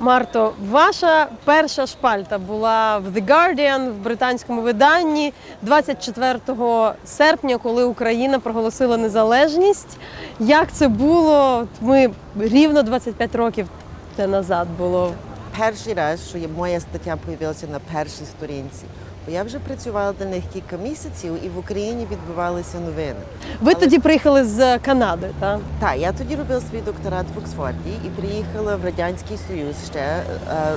Марто, ваша перша шпальта була в The Guardian в британському виданні 24 серпня, коли Україна проголосила незалежність. Як це було? Ми рівно 25 років це назад було. Перший раз, що моя стаття з'явилася на першій сторінці. Бо я вже працювала для них кілька місяців, і в Україні відбувалися новини. Ви Але- тоді приїхали з Канади, так? Так, я тоді робила свій докторат в Оксфорді і приїхала в Радянський Союз ще, е,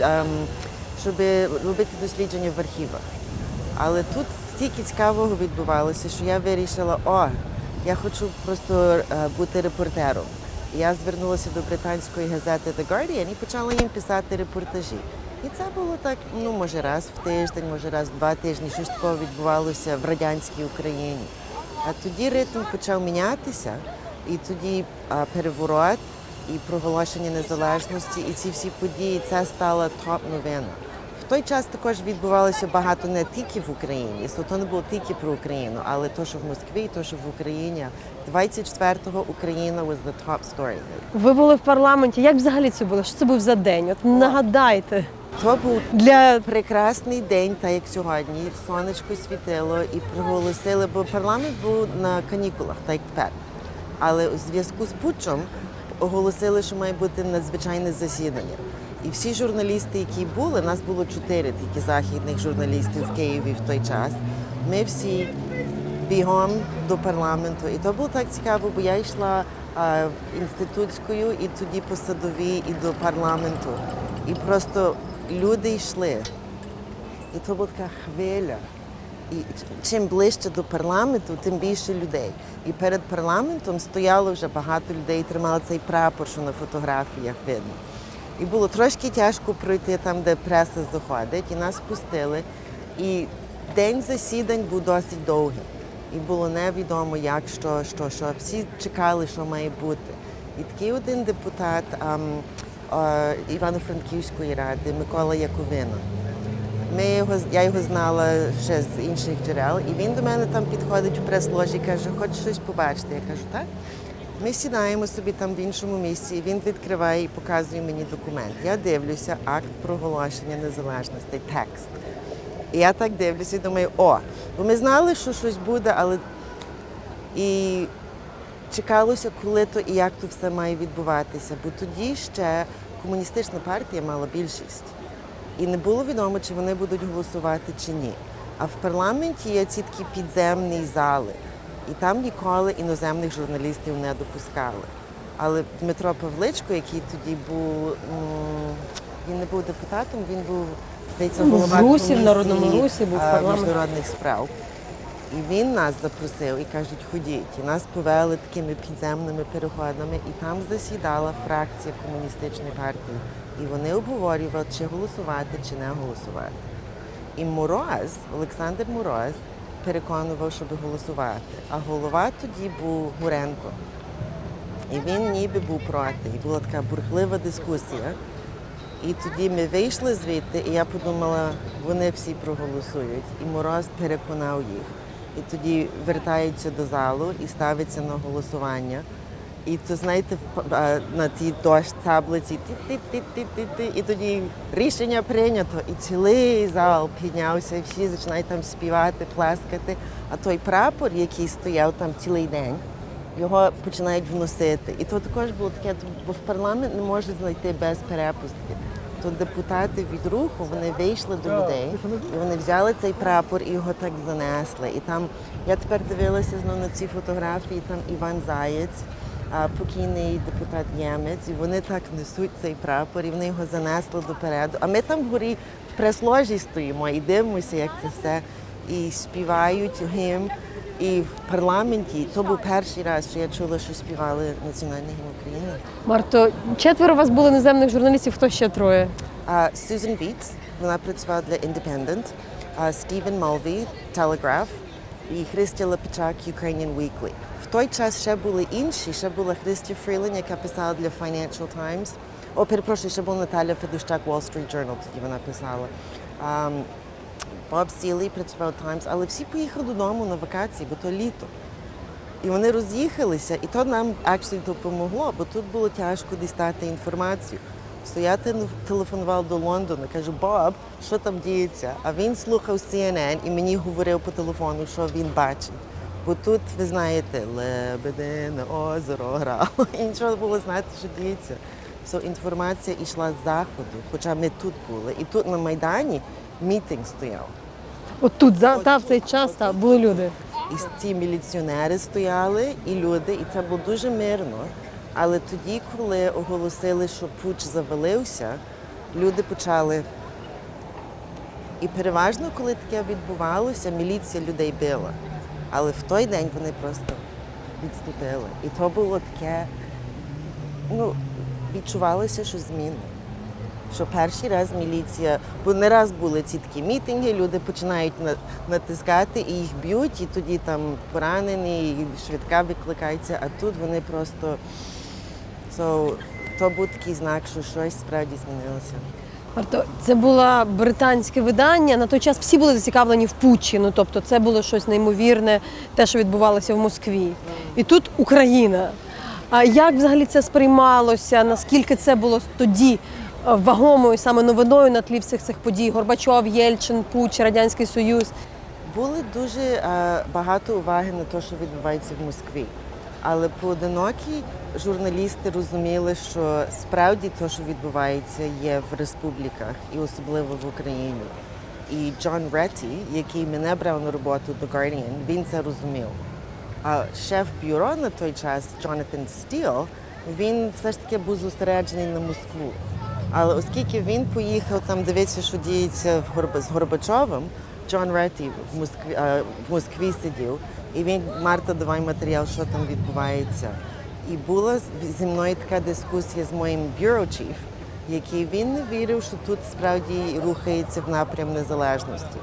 ем, щоб робити дослідження в архівах. Але тут стільки цікавого відбувалося, що я вирішила, о, я хочу просто е, бути репортером. Я звернулася до британської газети The Guardian і почала їм писати репортажі. І це було так, ну може раз в тиждень, може раз в два тижні, щось такого відбувалося в радянській Україні. А тоді ритм почав мінятися, і тоді переворот і проголошення незалежності, і ці всі події це стала топ новина. В той час також відбувалося багато не тільки в Україні, то не було тільки про Україну, але то, що в Москві, то, що в Україні. 24-го Україна was the top story. Ви були в парламенті. Як взагалі це було? Що це був за день? От нагадайте То був для прекрасний день, так як сьогодні, сонечко світило і проголосили, бо парламент був на канікулах, так як тепер. Але у зв'язку з путчем оголосили, що має бути надзвичайне засідання. І всі журналісти, які були, нас було чотири тільки західних журналістів в Києві в той час. Ми всі бігом до парламенту. І то було так цікаво, бо я йшла інститутською і тоді по садовій і до парламенту. І просто люди йшли. І то була така хвиля. І чим ближче до парламенту, тим більше людей. І перед парламентом стояло вже багато людей, тримали цей прапор, що на фотографіях видно. І було трошки тяжко пройти там, де преса заходить, і нас пустили. І день засідань був досить довгий. І було невідомо, як, що, що, що. Всі чекали, що має бути. І такий один депутат е, Івано-Франківської ради Микола Яковина. Ми його, я його знала ще з інших джерел, і він до мене там підходить в прес-ложі і каже, хочеш щось побачити? Я кажу, так. Ми сідаємо собі там в іншому місці, і він відкриває і показує мені документ. Я дивлюся акт проголошення незалежності, текст. І я так дивлюся і думаю, о, бо ми знали, що щось буде, але і чекалося, коли то і як то все має відбуватися. Бо тоді ще комуністична партія мала більшість. І не було відомо, чи вони будуть голосувати чи ні. А в парламенті є ці такі підземні зали, і там ніколи іноземних журналістів не допускали. Але Дмитро Павличко, який тоді був, він не був депутатом, він був здається, голова в Русі, в Народному Русі, був парламент. міжнародних справ. І він нас запросив і кажуть, ходіть. І нас повели такими підземними переходами, і там засідала фракція комуністичної партії. І вони обговорювали, чи голосувати, чи не голосувати. І Мороз, Олександр Мороз, переконував, щоб голосувати. А голова тоді був Гуренко. І він ніби був проти. І була така бурхлива дискусія. І тоді ми вийшли звідти, і я подумала, вони всі проголосують. І Мороз переконав їх. І тоді вертаються до залу і ставиться на голосування. І то знаєте, на тій дощ таблиці ти-ти-ти-ти-ти, і тоді рішення прийнято, і цілий зал піднявся, і всі починають там співати, плескати. А той прапор, який стояв там цілий день, його починають вносити. І то також було таке, бо в парламент не може знайти без перепустки. То депутати від руху вони вийшли до людей, і вони взяли цей прапор і його так занесли. І там я тепер дивилася знову на ці фотографії, там Іван Заєць, а, покійний депутат німець, і вони так несуть цей прапор, і вони його занесли допереду. А ми там вгорі в прес-ложі стоїмо і дивимося, як це все. І співають гімн. І в парламенті то був перший раз, що я чула, що співали національний гімн України. Марто, четверо у вас було іноземних журналістів. Хто ще троє? А, Сюзан Віц, вона працювала для Independent, а, Стівен Малві, Telegraph і Христя Лепичак, Ukrainian Weekly. В той час ще були інші, ще була Христя Фрілин, яка писала для Financial Times. О, перепрошую, ще була Наталя Федущак, Wall Street Journal, тоді вона писала. А, Боб Сілий працював Times, але всі поїхали додому на вакації, бо то літо. І вони роз'їхалися, і то нам actually допомогло, бо тут було тяжко дістати інформацію. Тел- телефонував до Лондона, кажу, Боб, що там діється? А він слухав CNN і мені говорив по телефону, що він бачить. Бо тут, ви знаєте, лебедине озеро грало, і нічого було знати, що діється. So, інформація йшла з заходу, хоча ми тут були. І тут на Майдані мітинг стояв. От тут за та в цей час та були люди. І ці міліціонери стояли, і люди, і це було дуже мирно. Але тоді, коли оголосили, що пуч завалився, люди почали. І переважно, коли таке відбувалося, міліція людей била. Але в той день вони просто відступили. І то було таке, ну, відчувалося, що зміни. Що перший раз міліція, бо не раз були ці такі мітинги, люди починають натискати і їх б'ють, і тоді там поранені, і швидка викликається, а тут вони просто. So, то був такий знак, що щось справді змінилося. Тобто це було британське видання. На той час всі були зацікавлені в путчі. Ну тобто, це було щось неймовірне, те, що відбувалося в Москві. І тут Україна. А як взагалі це сприймалося? Наскільки це було тоді е, вагомою саме новиною на тлі всіх цих подій? Горбачов, Єльчин, Путч, Радянський Союз. Були дуже е, багато уваги на те, що відбувається в Москві. Але поодинокі журналісти розуміли, що справді те, що відбувається, є в республіках і особливо в Україні. І Джон Ретті, який мене брав на роботу до Guardian, він це розумів. А шеф бюро на той час Джонатан Стіл, він все ж таки був зосереджений на Москву. Але оскільки він поїхав там дивитися, що діється в Горб... з Горбачовим, Джон Ретті в Москві, е, в Москві сидів, і він Марта, давай матеріал, що там відбувається. І була зі мною така дискусія з моїм бюро чіф, який він не вірив, що тут справді рухається в напрям незалежності.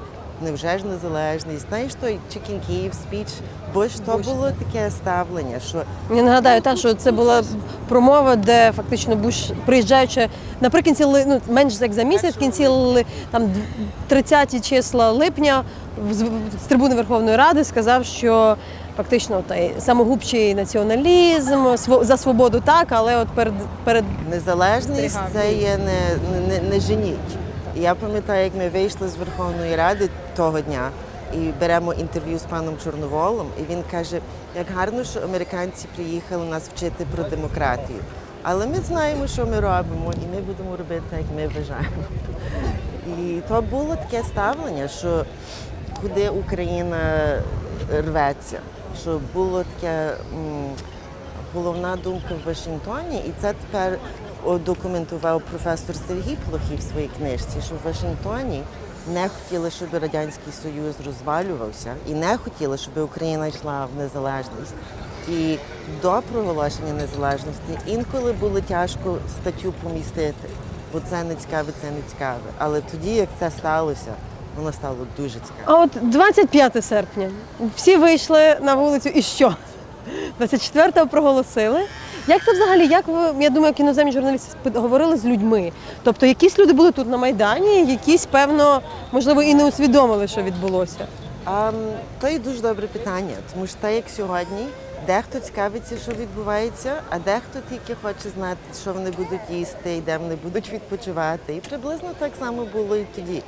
Невже ж незалежність? Знаєш той Chicken Kyiv speech? Бо ж то було таке ставлення, що Я нагадаю, та що це була промова, де фактично Буш, приїжджаючи наприкінці ли- ну, менш як за місяць, в кінці ли- там 30 числа липня з, з трибуни Верховної Ради сказав, що фактично той самогубчий націоналізм, сво- за свободу так, але от перед перед Незалежність це є не, не, не женіть. І я пам'ятаю, як ми вийшли з Верховної Ради того дня і беремо інтерв'ю з паном Чорноволом, і він каже, як гарно, що американці приїхали нас вчити про демократію. Але ми знаємо, що ми робимо, і ми будемо робити так, як ми вважаємо. І то було таке ставлення, що куди Україна рветься, що було таке. головна думка в Вашингтоні, і це тепер документував професор Сергій Плохий в своїй книжці, що в Вашингтоні не хотіли, щоб Радянський Союз розвалювався, і не хотіли, щоб Україна йшла в незалежність. І до проголошення незалежності інколи було тяжко статтю помістити, бо це не цікаве, це не цікаве. Але тоді, як це сталося, воно стало дуже цікаве. а от 25 серпня всі вийшли на вулицю і що? 24-го проголосили. Як це взагалі? Як ви, я думаю, як іноземні журналісти говорили з людьми? Тобто якісь люди були тут на Майдані, якісь, певно, можливо, і не усвідомили, що відбулося. А, то є дуже добре питання, тому що так як сьогодні, дехто цікавиться, що відбувається, а дехто тільки хоче знати, що вони будуть їсти і де вони будуть відпочивати. І приблизно так само було і тоді.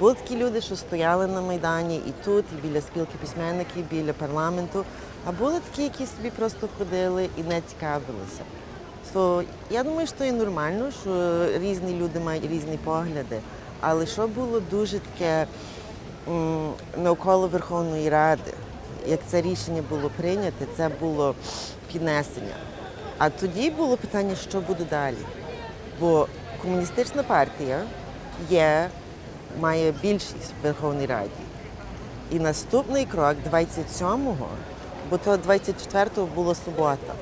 Були такі люди, що стояли на Майдані і тут, і біля спілки письменників, біля парламенту. А були такі, які собі просто ходили і не цікавилися. So, я думаю, що і нормально, що різні люди мають різні погляди. Але що було дуже таке м, навколо Верховної Ради, як це рішення було прийнято, це було піднесення. А тоді було питання, що буде далі. Бо комуністична партія є, має більшість в Верховній Раді. І наступний крок 27-го, бо то 24-го було субота.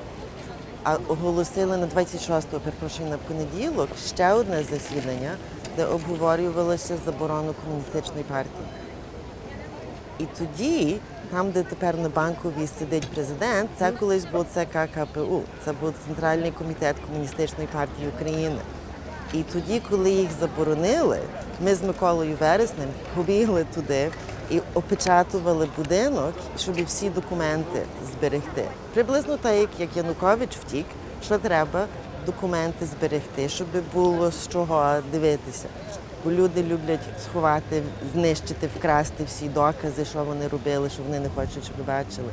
А оголосили на 26-го, перепрошую, на понеділок ще одне засідання, де обговорювалося заборону комуністичної партії. І тоді, там, де тепер на банковій сидить президент, це колись був ЦК КПУ, це був Центральний комітет Комуністичної партії України. І тоді, коли їх заборонили, ми з Миколою Вереснем побігли туди і опечатували будинок, щоб всі документи зберегти. Приблизно так, як, Янукович втік, що треба документи зберегти, щоб було з чого дивитися. Бо люди люблять сховати, знищити, вкрасти всі докази, що вони робили, що вони не хочуть, щоб бачили.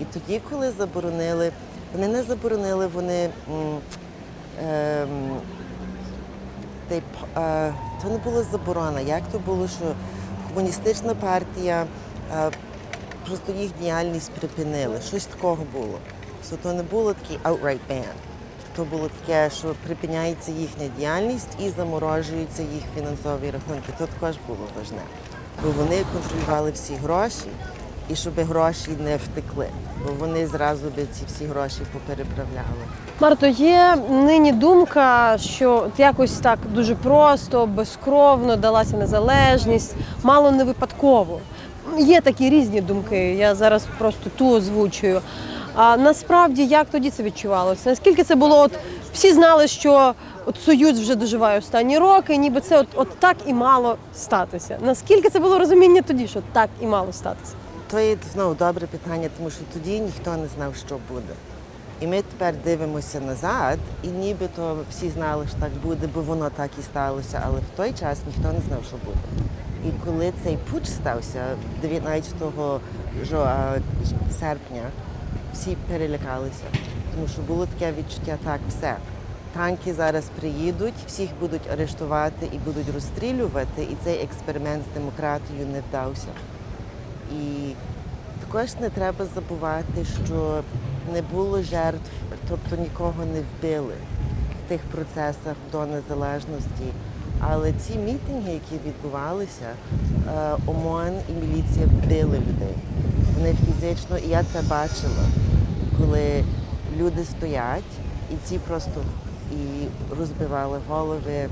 І тоді, коли заборонили, вони не заборонили, вони they е, то не було заборона. Як то було, що комуністична партія е, просто їх діяльність припинили. Щось такого було. So, то не було такий outright ban. То було таке, що припиняється їхня діяльність і заморожуються їх фінансові рахунки. То також було важне. Бо вони контролювали всі гроші, і щоб гроші не втекли. Бо вони зразу би ці всі гроші попереправляли. Марто, є нині думка, що якось так дуже просто, безкровно далася незалежність, мало не випадково. Є такі різні думки. Я зараз просто ту озвучую. А насправді як тоді це відчувалося? Наскільки це було? От всі знали, що от Союз вже доживає останні роки, ніби це от, от так і мало статися. Наскільки це було розуміння тоді, що так і мало статися? Є знову добре питання, тому що тоді ніхто не знав, що буде. І ми тепер дивимося назад, і нібито всі знали, що так буде, бо воно так і сталося. Але в той час ніхто не знав, що буде. І коли цей путч стався 19 жо- серпня, всі перелякалися, тому що було таке відчуття, так, все. Танки зараз приїдуть, всіх будуть арештувати і будуть розстрілювати, і цей експеримент з демократією не вдався. І також не треба забувати, що не було жертв, тобто нікого не вбили в тих процесах до незалежності. Але ці мітинги, які відбувалися, е, ОМОН і міліція били людей. Вони фізично, і я це бачила, коли люди стоять і ці просто і розбивали голови.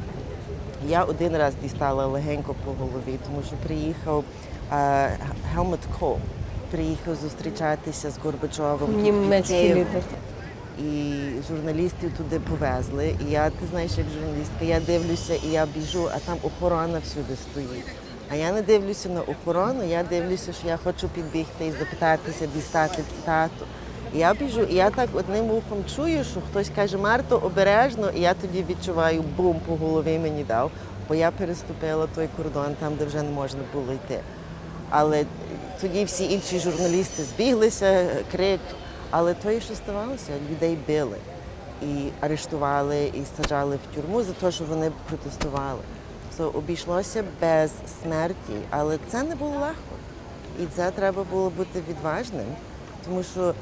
Я один раз дістала легенько по голові, тому що приїхав е, Гелмут Кол, приїхав зустрічатися з Горбачовим. Німецький лідер. І журналістів туди повезли. І я, ти знаєш, як журналістка, я дивлюся і я біжу, а там охорона всюди стоїть. А я не дивлюся на охорону, я дивлюся, що я хочу підбігти і запитатися, дістати цитату. І я біжу, і я так одним ухом чую, що хтось каже, Марто, обережно, і я тоді відчуваю бум по голові мені дав, бо я переступила той кордон там, де вже не можна було йти. Але тоді всі інші журналісти збіглися, крик. Але то, що ставалося, людей били і арештували, і саджали в тюрму за те, що вони протестували. So, обійшлося без смерті, але це не було легко. І це треба було бути відважним, тому що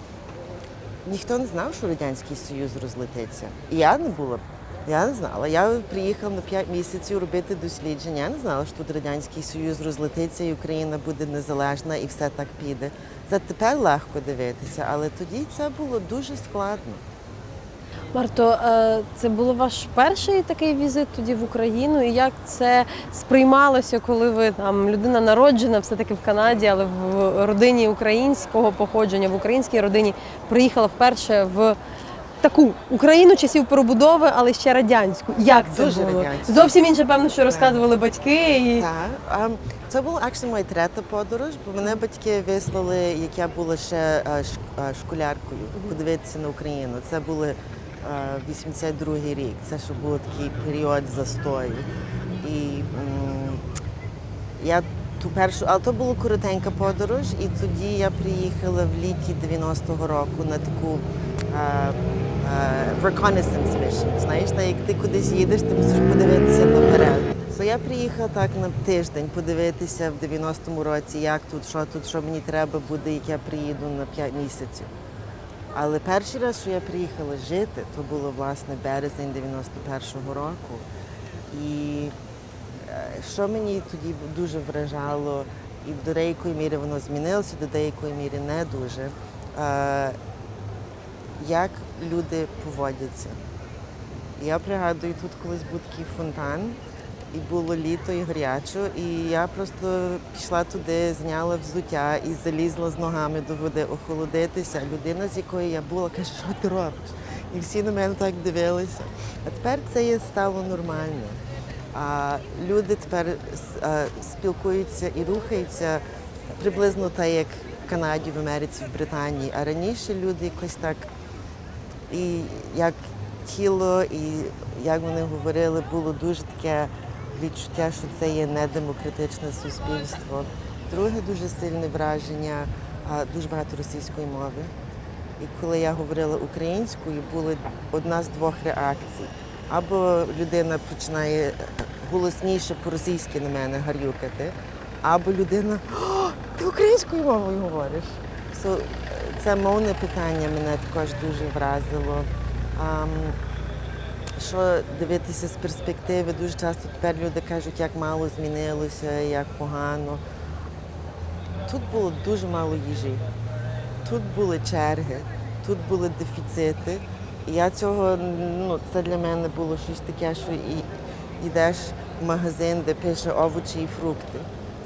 ніхто не знав, що Радянський Союз розлетиться. І я не була. Я не знала. Я приїхала на 5 місяців робити дослідження. Я не знала, що тут Радянський Союз розлетиться і Україна буде незалежна і все так піде. Це тепер легко дивитися, але тоді це було дуже складно. Марто, е, це був ваш перший такий візит тоді в Україну. І як це сприймалося, коли ви там людина народжена, все-таки в Канаді, але в родині українського походження, в українській родині приїхала вперше в таку Україну часів перебудови, але ще радянську. Як це дуже було? радянську. Зовсім інше, певно, що розказували батьки. І... Так. А, це була actually моя третя подорож, бо мене батьки вислали, як я була ще е, ш- е, школяркою, подивитися на Україну. Це були е, 82-й рік. Це ще був такий період застою. І м, я ту першу, але то була коротенька подорож, і тоді я приїхала в літі 90-го року на таку е, е, reconnaissance mission. Знаєш, так як ти кудись їдеш, ти мусиш подивитися наперед. So я приїхала так на тиждень подивитися в 90-му році, як тут, що тут, що мені треба буде, як я приїду на 5 місяців. Але перший раз, що я приїхала жити, то було власне березень 91-го року. І е, що мені тоді дуже вражало, і до деякої міри воно змінилося, до деякої міри не дуже. Як люди поводяться. Я пригадую, тут колись був такий фонтан, і було літо і гарячо, і я просто пішла туди, зняла взуття і залізла з ногами до води охолодитися. Людина, з якою я була, каже, що ти робиш? І всі на мене так дивилися. А тепер це є стало нормально. А люди тепер спілкуються і рухаються приблизно так, як в Канаді, в Америці, в Британії. А раніше люди якось так і як тіло, і як вони говорили, було дуже таке відчуття, що це є недемократичне суспільство. Друге дуже сильне враження, дуже багато російської мови. І коли я говорила українською, була одна з двох реакцій. Або людина починає голосніше по-російськи на мене гарюкати, або людина «О, ти українською мовою говориш. So, це мовне питання мене також дуже вразило. Що дивитися з перспективи, дуже часто тепер люди кажуть, як мало змінилося, як погано. Тут було дуже мало їжі, тут були черги, тут були дефіцити. Я цього, ну, це для мене було щось таке, що і йдеш в магазин, де пише овочі і фрукти.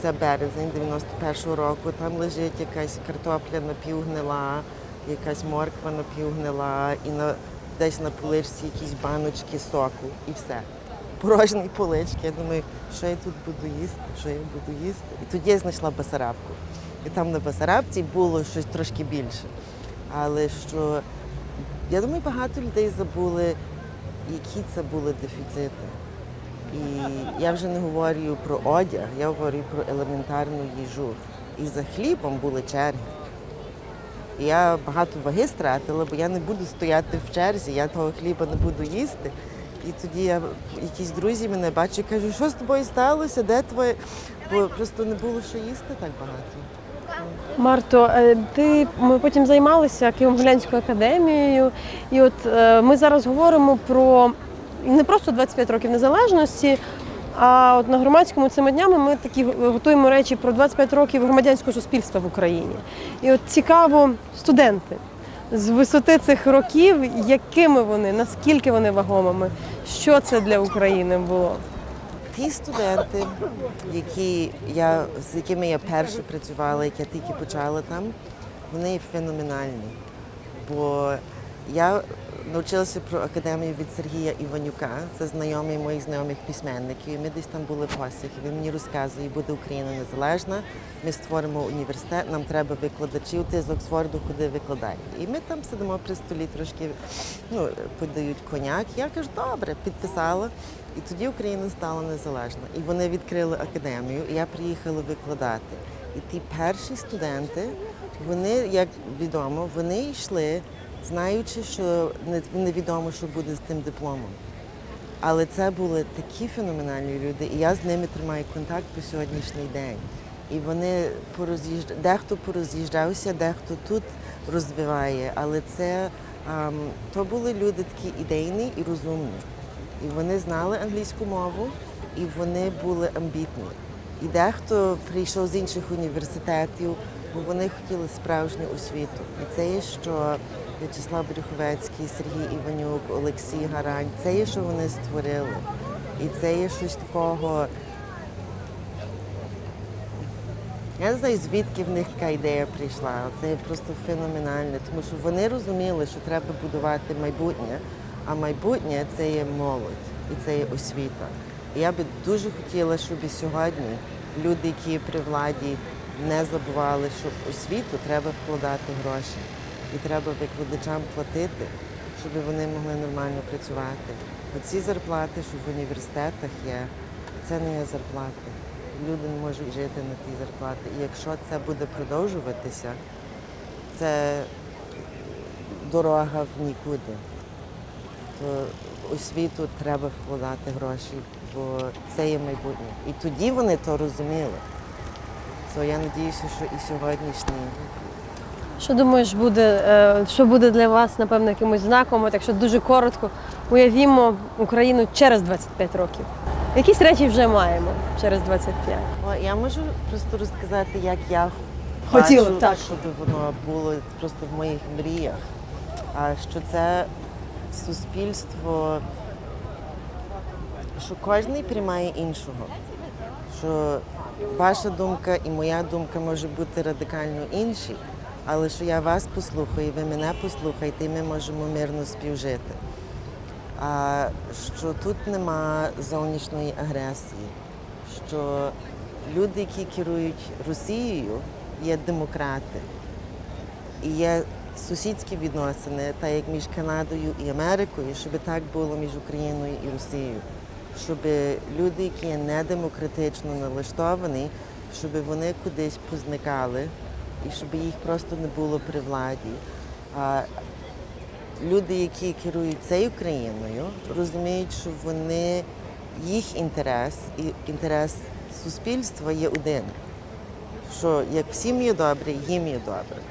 Це березень 91-го року, там лежить якась картопля напівгнила, якась морква напівгнила, і на, десь на поличці якісь баночки соку і все. Порожні полички. Я думаю, що я тут буду їсти, що я буду їсти. І тоді я знайшла Басарабку. І там на Басарабці було щось трошки більше. Але що я думаю, багато людей забули, які це були дефіцити. І я вже не говорю про одяг, я говорю про елементарну їжу. І за хлібом були черги. І я багато ваги стратила, бо я не буду стояти в черзі, я того хліба не буду їсти. І тоді я, якісь друзі мене бачать і кажуть, що з тобою сталося, де твоє? Бо просто не було що їсти так багато. Марто, е, ти ми потім займалися Києво-Могилянською академією, і от е, ми зараз говоримо про не просто 25 років незалежності. А от на громадському цими днями ми такі готуємо речі про 25 років громадянського суспільства в Україні. І от цікаво, студенти з висоти цих років, якими вони, наскільки вони вагомими, що це для України було? Ті студенти, які я, з якими я перше працювала, як я тільки почала там, вони феноменальні. Бо я навчилася про академію від Сергія Іванюка, це знайомий моїх знайомих письменників. Ми десь там були посіх. Він мені розказує, буде Україна незалежна. Ми створимо університет, нам треба викладачів. Ти з Оксфорду ходи викладай. І ми там сидимо при столі, трошки ну, подають коняк. Я кажу, добре, підписала. І тоді Україна стала незалежна. І вони відкрили академію, і я приїхала викладати. І ті перші студенти, вони, як відомо, вони йшли, знаючи, що невідомо, що буде з тим дипломом. Але це були такі феноменальні люди, і я з ними тримаю контакт по сьогоднішній день. І вони пороз'їжджа... дехто пороз'їжджався, дехто тут розвиває. Але це ам, то були люди такі ідейні і розумні. І вони знали англійську мову, і вони були амбітні. І дехто прийшов з інших університетів, бо вони хотіли справжню освіту. І це є, що В'ячеслав Брюховецький, Сергій Іванюк, Олексій Гарань, це є, що вони створили. І це є щось такого. Я не знаю, звідки в них така ідея прийшла. Це просто феноменально, тому що вони розуміли, що треба будувати майбутнє, а майбутнє це є молодь і це є освіта. І я би дуже хотіла, щоб і сьогодні люди, які при владі, не забували, що в освіту треба вкладати гроші. І треба викладачам платити, щоб вони могли нормально працювати. Оці зарплати, що в університетах є, це не є зарплати. Люди не можуть жити на ті зарплати. І якщо це буде продовжуватися, це дорога в нікуди. То в освіту треба вкладати гроші, бо це є майбутнє. І тоді вони то розуміли. So, я сподіваюся, що і сьогоднішні Що думаєш, буде, е, що буде для вас, напевно, якимось знаком, от якщо дуже коротко уявімо Україну через 25 років? Якісь речі вже маємо через 25. О, я можу просто розказати, як я Хотіла бачу, так. щоб воно було просто в моїх мріях. А що це суспільство, що кожен приймає іншого. Що ваша думка і моя думка може бути радикально інші, але що я вас послухаю, ви мене послухаєте, і ми можемо мирно співжити. А що тут нема зовнішньої агресії, що люди, які керують Росією, є демократи і є сусідські відносини, так як між Канадою і Америкою, щоб так було між Україною і Росією. Щоб люди, які є недемократично налаштовані, щоб вони кудись позникали і щоб їх просто не було при владі. А люди, які керують цією країною, розуміють, що вони їх інтерес і інтерес суспільства є один. Що як всім є добре, їм є добре.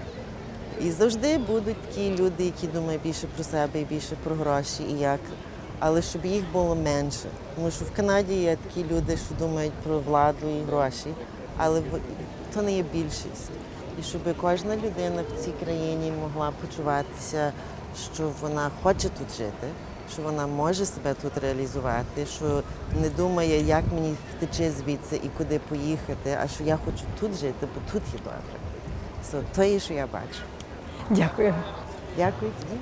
І завжди будуть такі люди, які думають більше про себе і більше про гроші, і як. Але щоб їх було менше. Тому що в Канаді є такі люди, що думають про владу і гроші, але то не є більшість. І щоб кожна людина в цій країні могла почуватися, що вона хоче тут жити, що вона може себе тут реалізувати, що не думає, як мені втече звідси і куди поїхати, а що я хочу тут жити, бо тут є добре. So, то є, що я бачу. Дякую. Дякую тобі.